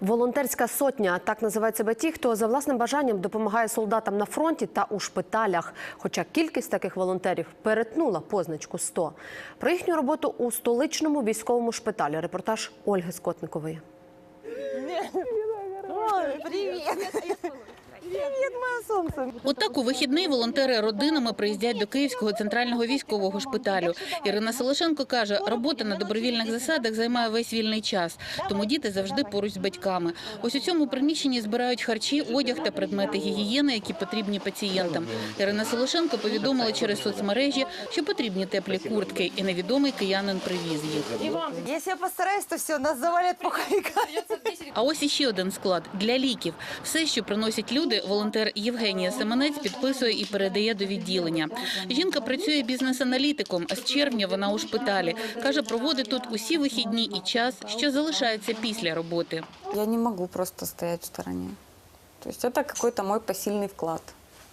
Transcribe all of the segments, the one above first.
Волонтерська сотня так називають себе ті, хто за власним бажанням допомагає солдатам на фронті та у шпиталях. Хоча кількість таких волонтерів перетнула позначку 100. Про їхню роботу у столичному військовому шпиталі. Репортаж Ольги Скотникової. Отак у вихідний волонтери родинами приїздять до Київського центрального військового шпиталю. Ірина Солошенко каже, робота на добровільних засадах займає весь вільний час, тому діти завжди поруч з батьками. Ось у цьому приміщенні збирають харчі, одяг та предмети гігієни, які потрібні пацієнтам. Ірина Солошенко повідомила через соцмережі, що потрібні теплі куртки, і невідомий киянин привіз їх. Если я постараюсь, то все, нас завалят пуховиками. А ось іще один склад для ліків. Все, що приносять люди, волонтер Євгенія Семенець підписує і передає до відділення. Жінка працює бізнес-аналітиком, а з червня вона у шпиталі. Каже, проводить тут усі вихідні і час, що залишається після роботи. Я не можу просто стоять в стороні. То це якийсь мій посильний вклад,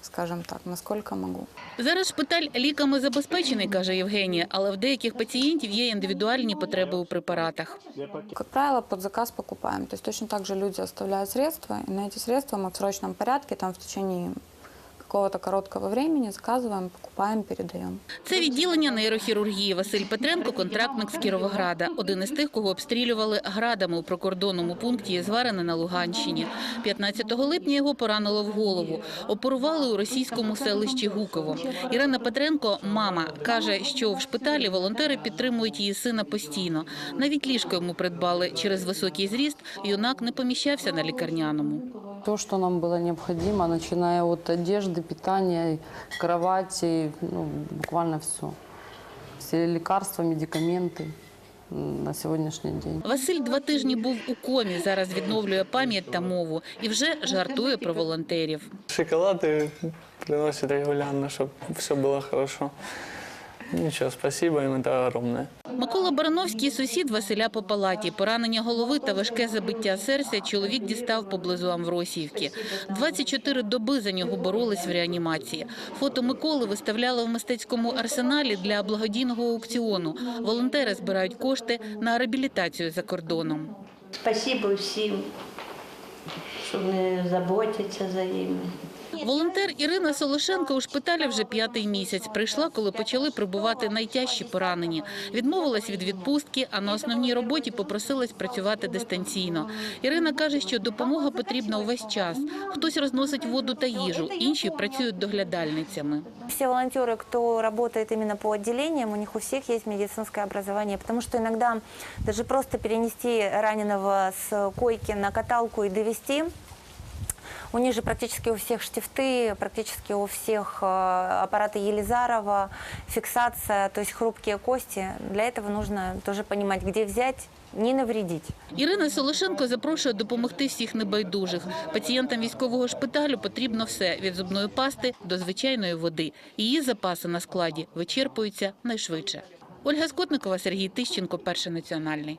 скажем так, наскільки могу. Зараз шпиталь ліками забезпечений, каже Євгенія, але в деяких пацієнтів є індивідуальні потреби у препаратах. Як правило, под заказ покупаємо. Тобто точно так же люди оставляють средства, і на ці средства ми в срочному порядку там в течение какого-то короткого времени заказываем, покупаем, передаем. Це відділення нейрохірургії. Василь Петренко, контрактник з Кіровограда. Один із тих, кого обстрілювали градами у прикордонному пункті Єзварине на Луганщині. 15 липня його поранило в голову. Оперували у російському селищі Гуково. Ірина Петренко, мама, каже, що в шпиталі волонтери підтримують її сина постійно. Навіть ліжко йому придбали через високий зріст. Юнак не поміщався на лікарняному То, что нам было необходимо, начиная от одежды, питания, кровати, ну, буквально все. Все лекарства, медикаменты м, на сегодняшний день. Василь два тижні був у комі. Зараз відновлює пам'ять та мову і вже жартує про волонтерів. Шоколады приносят регулярно, чтобы все было хорошо. Ничего, спасибо им это огромное. Микола Барановський – сусід Василя по палаті. Поранення голови та важке забиття серця чоловік дістав поблизу Амвросіївки. 24 доби за нього боролись в реанімації. Фото Миколи виставляли в мистецькому арсеналі для благодійного аукціону. Волонтери збирають кошти на реабілітацію за кордоном. Спасибо всім, що вони заботяться за ними. Волонтер Ірина Солошенко у шпиталі вже п'ятий місяць. Прийшла, коли почали прибувати найтяжчі поранені. Відмовилась від відпустки, а на основній роботі попросилась працювати дистанційно. Ірина каже, що допомога потрібна увесь час. Хтось розносить воду та їжу, інші працюють доглядальницями. Все волонтеры, кто работает именно по отделениям, у них у всех есть медицинское образование, потому что иногда даже просто перенести раненого с койки на каталку и довести, у них же практически у всех штифты, практически у всех э, аппараты Елизарова, фиксация, то есть хрупкие кости. Для этого нужно тоже понимать, где взять, не навредить. Ірина Солошенко запрошує допомогти всіх небайдужих. Пацієнтам військового шпиталю потрібно все – від зубної пасти до звичайної води. Її запаси на складі вичерпуються найшвидше. Ольга Скотникова, Сергій Тищенко, Перший національний.